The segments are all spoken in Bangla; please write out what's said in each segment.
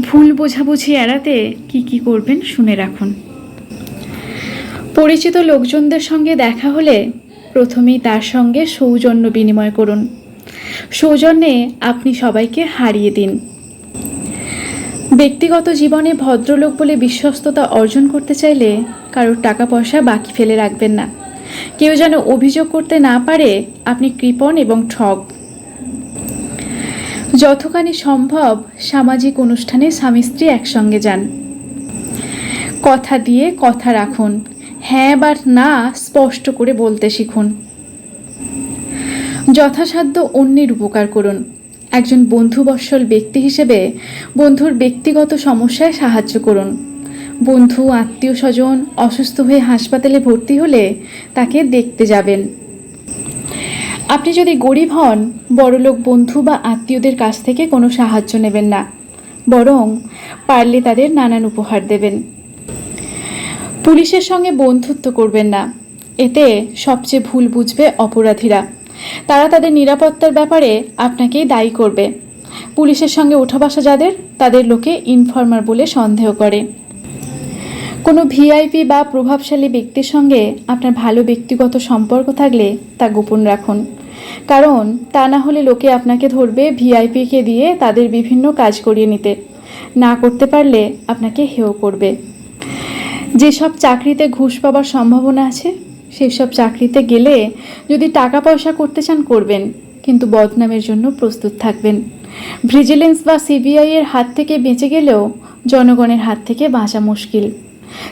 ভুল বোঝাবুঝি এড়াতে কি কি করবেন শুনে রাখুন। পরিচিত লোকজনদের সঙ্গে দেখা হলে প্রথমেই তার সঙ্গে সৌজন্য বিনিময় করুন। সৌজন্যে আপনি সবাইকে হারিয়ে দিন। ব্যক্তিগত জীবনে ভদ্রলোক বলে বিশ্বস্ততা অর্জন করতে চাইলে কারোর টাকা পয়সা বাকি ফেলে রাখবেন না। কেউ যেন অভিযোগ করতে না পারে, আপনি কৃপণ এবং ঠগ। যতখানি সম্ভব সামাজিক অনুষ্ঠানে স্বামী স্ত্রী একসঙ্গে যান। কথা দিয়ে কথা রাখুন হ্যাঁ বা না স্পষ্ট করে বলতে শিখুন। যথাসাধ্য অন্যের উপকার করুন। একজন বন্ধুবৎসল ব্যক্তি হিসেবে বন্ধুর ব্যক্তিগত সমস্যায় সাহায্য করুন। বন্ধু আত্মীয় স্বজন অসুস্থ হয়ে হাসপাতালে ভর্তি হলে তাকে দেখতে যাবেন। আপনি যদি গরিব হন, বড়লোক বন্ধু বা আত্মীয়দের কাছ থেকে কোনো সাহায্য নেবেন না। বরং পারলে তাদের নানান উপহার দেবেন। পুলিশের সঙ্গে বন্ধুত্ব করবেন না। এতে সবচেয়ে ভুল বুঝবে অপরাধীরা। তারা তাদের নিরাপত্তার ব্যাপারে আপনাকেই দায়ী করবে। পুলিশের সঙ্গে ওঠা বসা যাদের, তাদের লোকে ইনফর্মার বলে সন্দেহ করে। কোনো ভিআইপি বা প্রভাবশালী ব্যক্তির সঙ্গে আপনার ভালো ব্যক্তিগত সম্পর্ক থাকলে তা গোপন রাখুন। কারণ তা না হলে লোকে আপনাকে ধরবে ভিআইপিকে দিয়ে তাদের বিভিন্ন কাজ করিয়ে নিতে। না করতে পারলে আপনাকে হেয় করবে। যেসব চাকরিতে ঘুষ পাবার সম্ভাবনা আছে সেই সব চাকরিতে গেলে যদি টাকা পয়সা করতে চান করবেন, কিন্তু বদনামের জন্য প্রস্তুত থাকবেন। ভিজিলেন্স বা সিবিআই এর হাত থেকে বেঁচে গেলেও জনগণের হাত থেকে বাঁচা মুশকিল।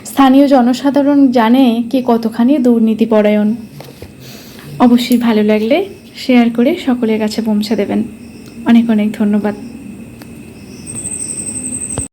স্থানীয় জনসাধারণ জানে কে কতখানি দুর্নীতিপরায়ণ অবশ্যই ভালো লাগলে শেয়ার করে সকলের কাছে পৌঁছে দেবেন। অনেক অনেক ধন্যবাদ।